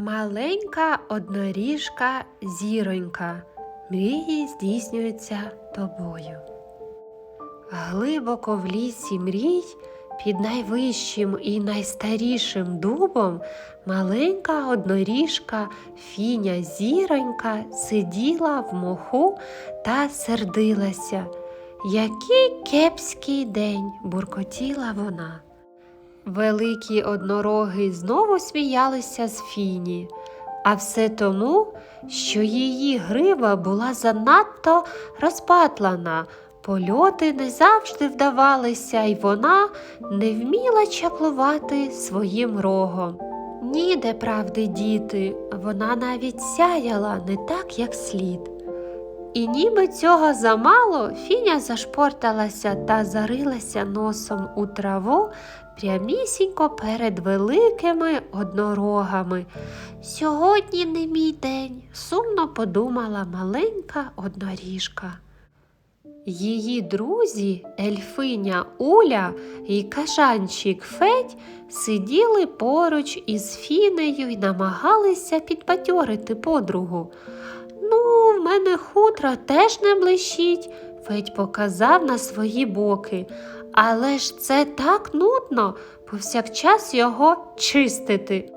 Маленька одноріжка зіронька. Мрії здійснюються тобою. Глибоко в лісі мрій під найвищим і найстарішим дубом маленька одноріжка фіня зіронька сиділа в моху та сердилася. Який кепський день, буркотіла вона. Великі однороги знову сміялися з фіні, а все тому, що її грива була занадто розпатлана, польоти не завжди вдавалися, і вона не вміла чаклувати своїм рогом. Ніде правди діти, вона навіть сяяла не так, як слід. І ніби цього замало, Фіня зашпорталася та зарилася носом у траву прямісінько перед великими однорогами. Сьогодні не мій день, сумно подумала маленька одноріжка. Її друзі, ельфиня Уля і кажанчик Федь сиділи поруч із Фінею і намагалися підбадьорити подругу. Мене хутро теж не блищить, Федь показав на свої боки. Але ж це так нудно повсякчас його чистити.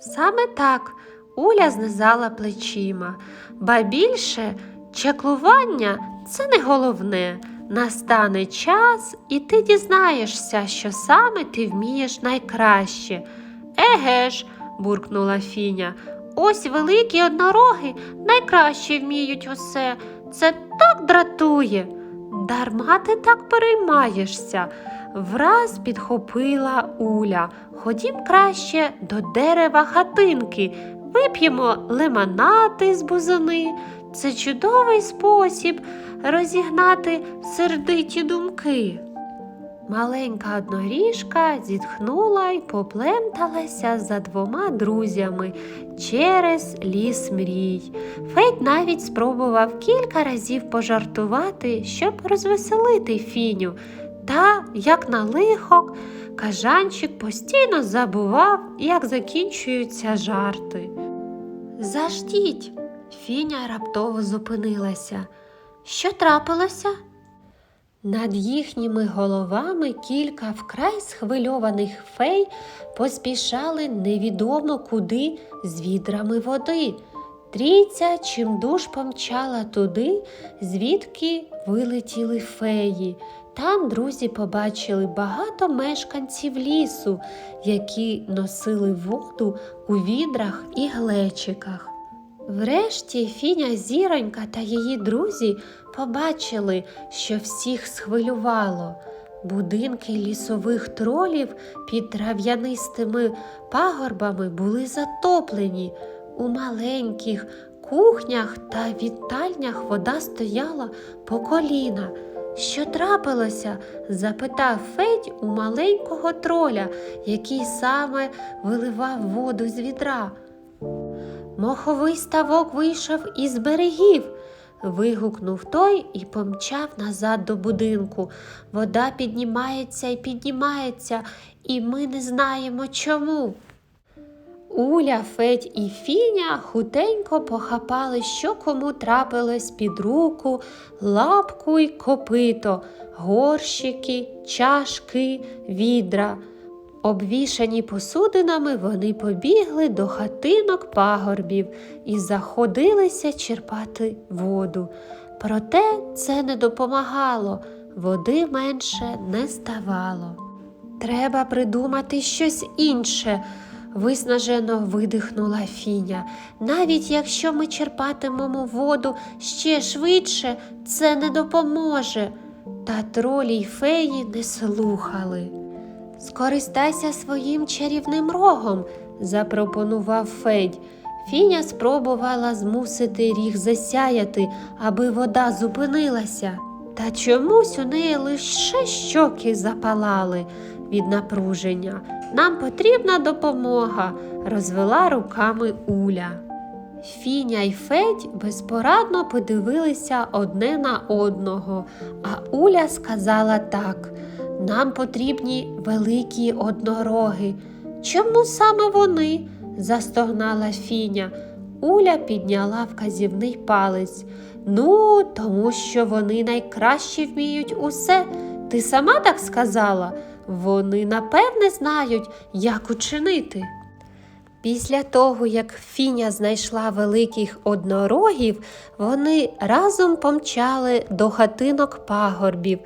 Саме так Уля знизала плечима, ба більше чаклування це не головне. Настане час, і ти дізнаєшся, що саме ти вмієш найкраще. Еге ж, буркнула Фіня, ось великі однороги найкраще вміють усе. Це так дратує. Дарма ти так переймаєшся, враз підхопила Уля. Ходім краще до дерева хатинки, вип'ємо лимонати з бузини. Це чудовий спосіб розігнати сердиті думки. Маленька одноріжка зітхнула й попленталася за двома друзями через ліс мрій. Федь навіть спробував кілька разів пожартувати, щоб розвеселити фіню. Та, як на лихо, кажанчик постійно забував, як закінчуються жарти. Заждіть, Фіня раптово зупинилася. Що трапилося? Над їхніми головами кілька вкрай схвильованих фей поспішали невідомо куди з відрами води. Трійця чимдуж помчала туди, звідки вилетіли феї. Там друзі побачили багато мешканців лісу, які носили воду у відрах і глечиках. Врешті Фіня зіронька та її друзі побачили, що всіх схвилювало. Будинки лісових тролів під трав'янистими пагорбами були затоплені. У маленьких кухнях та вітальнях вода стояла по коліна. Що трапилося? запитав Федь у маленького троля, який саме виливав воду з відра. Моховий ставок вийшов із берегів. Вигукнув той і помчав назад до будинку. Вода піднімається і піднімається, і ми не знаємо чому. Уля, Федь і Фіня хутенько похапали, що кому трапилось під руку, лапку й копито, горщики, чашки, відра. Обвішані посудинами вони побігли до хатинок пагорбів і заходилися черпати воду. Проте це не допомагало, води менше не ставало. Треба придумати щось інше, виснажено видихнула Фіня. Навіть якщо ми черпатимемо воду ще швидше, це не допоможе. Та тролі й феї не слухали. Скористайся своїм чарівним рогом, запропонував Федь. Фіня спробувала змусити ріг засяяти, аби вода зупинилася. Та чомусь у неї лише щоки запалали від напруження. Нам потрібна допомога, розвела руками Уля. Фіня й Федь безпорадно подивилися одне на одного, а Уля сказала так. Нам потрібні великі однороги. Чому саме вони? застогнала Фіня. Уля підняла вказівний палець. Ну, тому що вони найкраще вміють усе. Ти сама так сказала? Вони напевне знають, як учинити. Після того, як Фіня знайшла великих однорогів, вони разом помчали до хатинок пагорбів.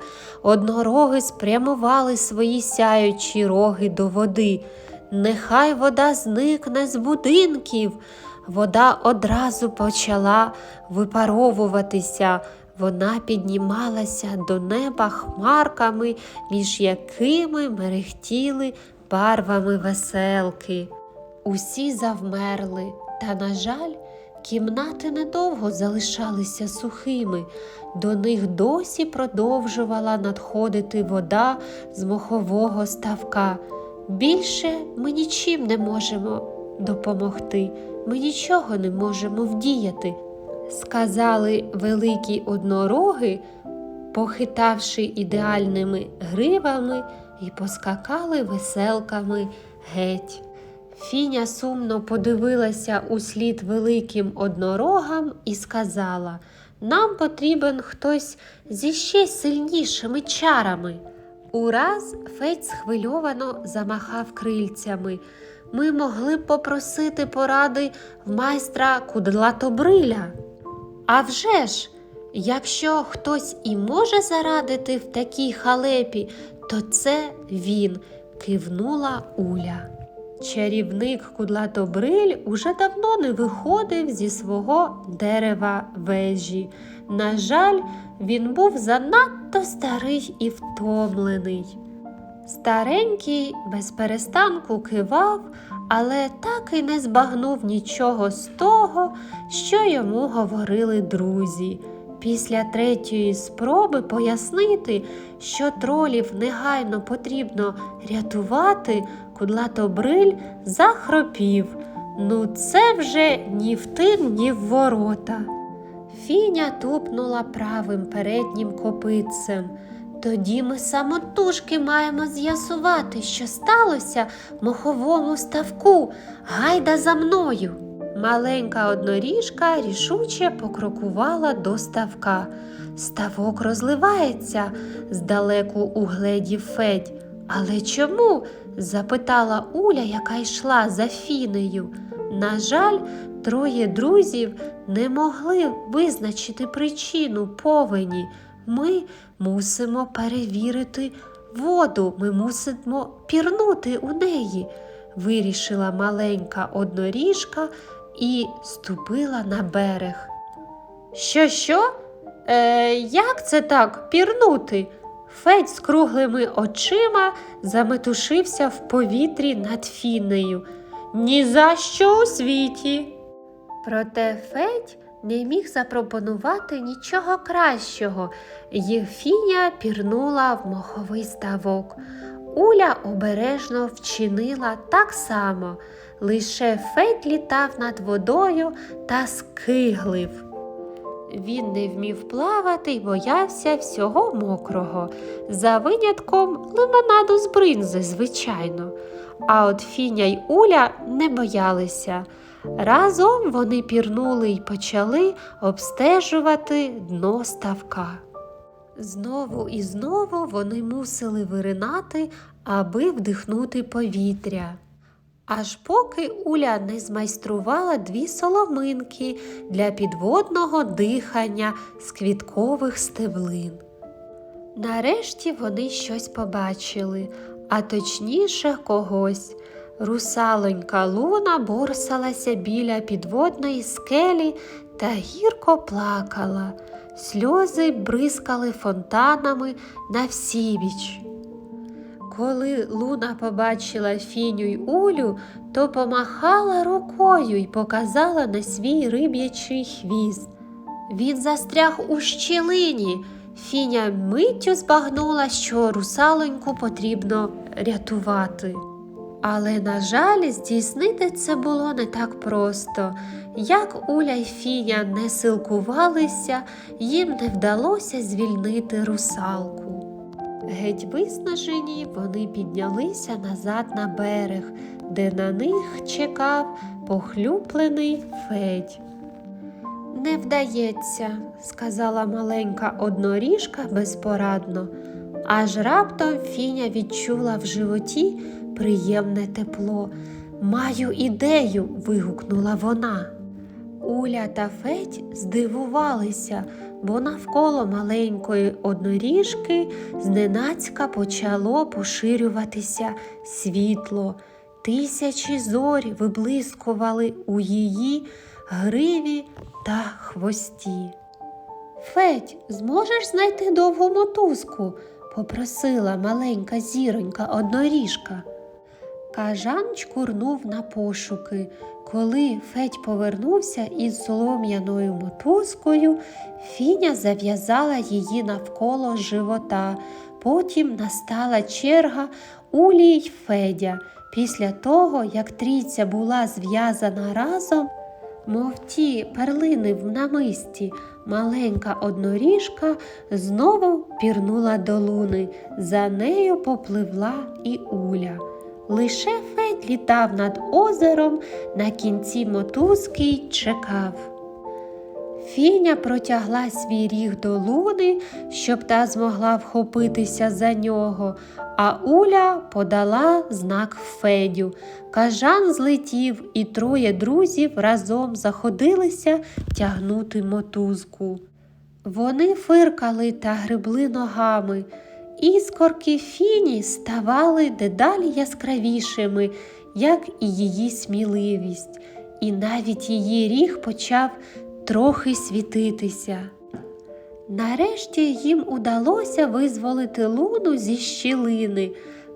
Однороги спрямували свої сяючі роги до води. Нехай вода зникне з будинків. Вода одразу почала випаровуватися. Вона піднімалася до неба хмарками, між якими мерехтіли барвами веселки. Усі завмерли, та, на жаль, кімнати недовго залишалися сухими. До них досі продовжувала надходити вода з мохового ставка. Більше ми нічим не можемо допомогти, ми нічого не можемо вдіяти, сказали великі однороги, похитавши ідеальними гривами і поскакали веселками геть. Фіня сумно подивилася услід великим однорогам і сказала Нам потрібен хтось зі ще сильнішими чарами. Ураз Федь схвильовано замахав крильцями. Ми могли б попросити поради в майстра Кудлатобриля. А вже ж, якщо хтось і може зарадити в такій халепі, то це він, кивнула Уля. Чарівник Кудлатобриль уже давно не виходив зі свого дерева вежі. На жаль, він був занадто старий і втомлений. Старенький без перестанку кивав, але так і не збагнув нічого з того, що йому говорили друзі. Після третьої спроби пояснити, що тролів негайно потрібно рятувати, Кудлатобриль захропів. Ну, це вже ні в тин, ні в ворота. Фіня тупнула правим переднім копитцем. Тоді ми самотужки маємо з'ясувати, що сталося в моховому ставку. Гайда за мною. Маленька одноріжка рішуче покрокувала до ставка. Ставок розливається, здалеку угледів Федь. Але чому? запитала Уля, яка йшла за фінею. На жаль, троє друзів не могли визначити причину повені. Ми мусимо перевірити воду, ми мусимо пірнути у неї, вирішила маленька одноріжка і ступила на берег. Що, що? Е, як це так пірнути? Федь з круглими очима заметушився в повітрі над фінею. Ні за що у світі. Проте Федь не міг запропонувати нічого кращого. Єфіня пірнула в моховий ставок. Уля обережно вчинила так само, лише Федь літав над водою та скиглив. Він не вмів плавати й боявся всього мокрого, за винятком лимонаду з бринзи, звичайно. А от Фіня й Уля не боялися. Разом вони пірнули й почали обстежувати дно ставка. Знову і знову вони мусили виринати, аби вдихнути повітря. Аж поки Уля не змайструвала дві соломинки для підводного дихання з квіткових стеблин. Нарешті вони щось побачили, а точніше когось. Русалонька луна борсалася біля підводної скелі та гірко плакала. Сльози бризкали фонтанами на всібіч. Коли Луна побачила Фіню й Улю, то помахала рукою й показала на свій риб'ячий хвіст. Він застряг у щілині. Фіня миттю збагнула, що русалоньку потрібно рятувати. Але, на жаль, здійснити це було не так просто. Як Уля й Фіня не силкувалися, їм не вдалося звільнити русалку. Геть виснажені, вони піднялися назад на берег, де на них чекав похлюплений Федь. Не вдається, сказала маленька одноріжка безпорадно. Аж раптом Фіня відчула в животі приємне тепло. Маю ідею. вигукнула вона. Уля та Федь здивувалися, бо навколо маленької одноріжки зненацька почало поширюватися світло. Тисячі зорь виблискували у її гриві та хвості. Федь, зможеш знайти довгу мотузку? попросила маленька зіронька одноріжка. Кажан чкурнув на пошуки. Коли Федь повернувся із солом'яною мотузкою, Фіня зав'язала її навколо живота. Потім настала черга Улі й Федя. Після того, як трійця була зв'язана разом, мов ті перлини в намисті, маленька одноріжка знову пірнула до луни. За нею попливла і Уля. Лише Федь літав над озером, на кінці мотузки й чекав. Фіня протягла свій ріг до луни, щоб та змогла вхопитися за нього, а Уля подала знак Федю. Кажан злетів, і троє друзів разом заходилися тягнути мотузку. Вони фиркали та гребли ногами. Іскорки фіні ставали дедалі яскравішими, як і її сміливість, і навіть її ріг почав трохи світитися. Нарешті їм удалося визволити луну зі щілини.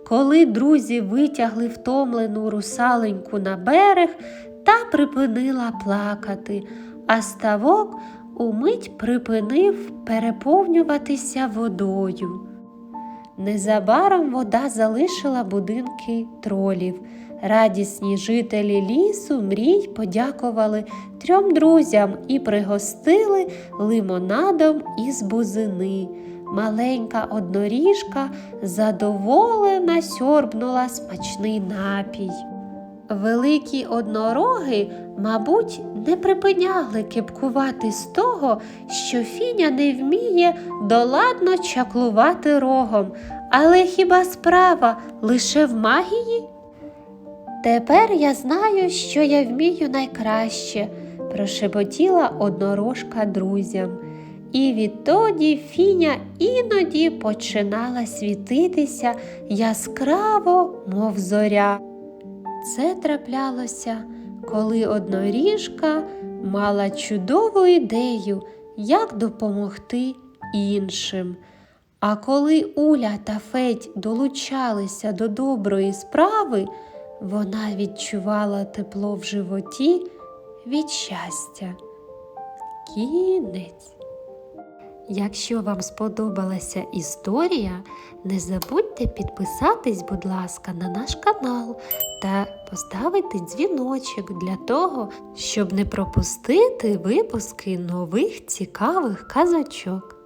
Коли друзі витягли втомлену русаленьку на берег та припинила плакати, а ставок умить припинив переповнюватися водою. Незабаром вода залишила будинки тролів. Радісні жителі лісу мрій подякували трьом друзям і пригостили лимонадом із бузини. Маленька одноріжка задоволена сьорбнула смачний напій. Великі однороги, мабуть, не припиняли кепкувати з того, що Фіня не вміє доладно чаклувати рогом, але хіба справа лише в магії? Тепер я знаю, що я вмію найкраще, прошепотіла однорожка друзям. І відтоді Фіня іноді починала світитися яскраво, мов зоря. Це траплялося, коли одноріжка мала чудову ідею, як допомогти іншим. А коли Уля та Федь долучалися до доброї справи, вона відчувала тепло в животі від щастя. Кінець. Якщо вам сподобалася історія, не забудьте підписатись, будь ласка, на наш канал та поставити дзвіночок для того, щоб не пропустити випуски нових цікавих казочок.